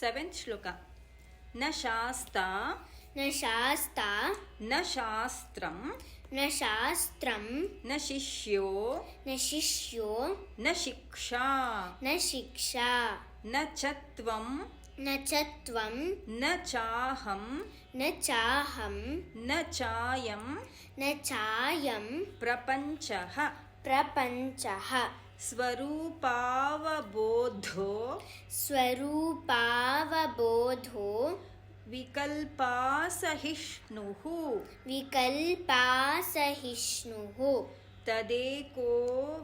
Seventh श्लोक। न शास्ता। न शास्ता। न शास्त्रं न शास्त्रं न शिष्यो। न शिष्यो। न शिक्षा। न शिक्षा। न च त्वं न च त्वं न चाहं न चाहं न चायं न चायं प्रपञ्चः। प्रपञ्चः स्वरूपावबोधो। स्वरूपावबोधो। विकल्पासहिष्णुः। विकल्पासहिष्णुः। तदेको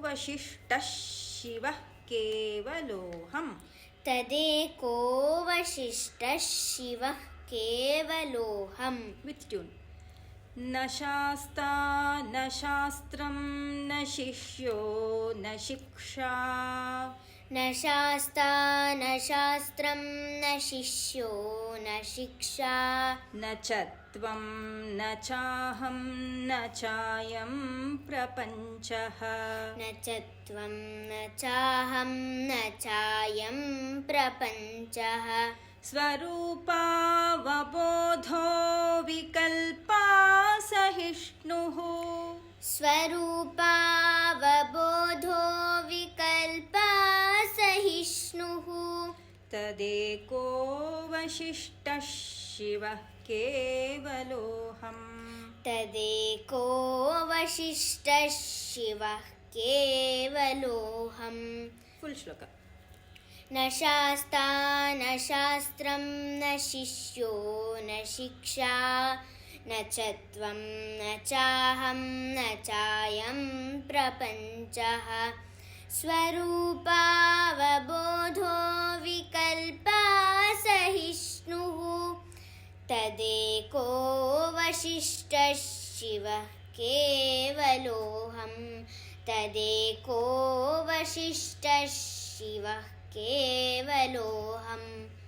वशिष्ठः शिवः केवलोऽहम्। तदेको वशिष्ठः शिवः केवलोऽहम्। वित् ट्यून् न शास्ता न शास्त्रं न शिष्यो न शिक्षा। न शास्ता न शास्त्रं न शिष्यो न शिक्षा। न च त्वं न चाहं न चायं प्रपञ्चः। न च त्वं न चाहं न चायं प्रपञ्चः। स्वरूपावबोधो विकल्पासहिष्णुः स्वरूपावबोधो विकल्पासहिष्णुः तदेको वशिष्ठः शिवः केवलोऽहम्। तदेको वशिष्ठः शिवः केवलोऽहम्। फुल् श्लोक। न शास्ता न शास्त्रं न शिष्यो न शिक्षा न च त्वं न चाहं न चायं प्रपञ्चः। स्वरूपावबोधो विकल्पासहिष्णुः तदेको वशिष्ठः शिवः केवलोऽहं। तदेको वशिष्ठः शिवः केवलोऽहम्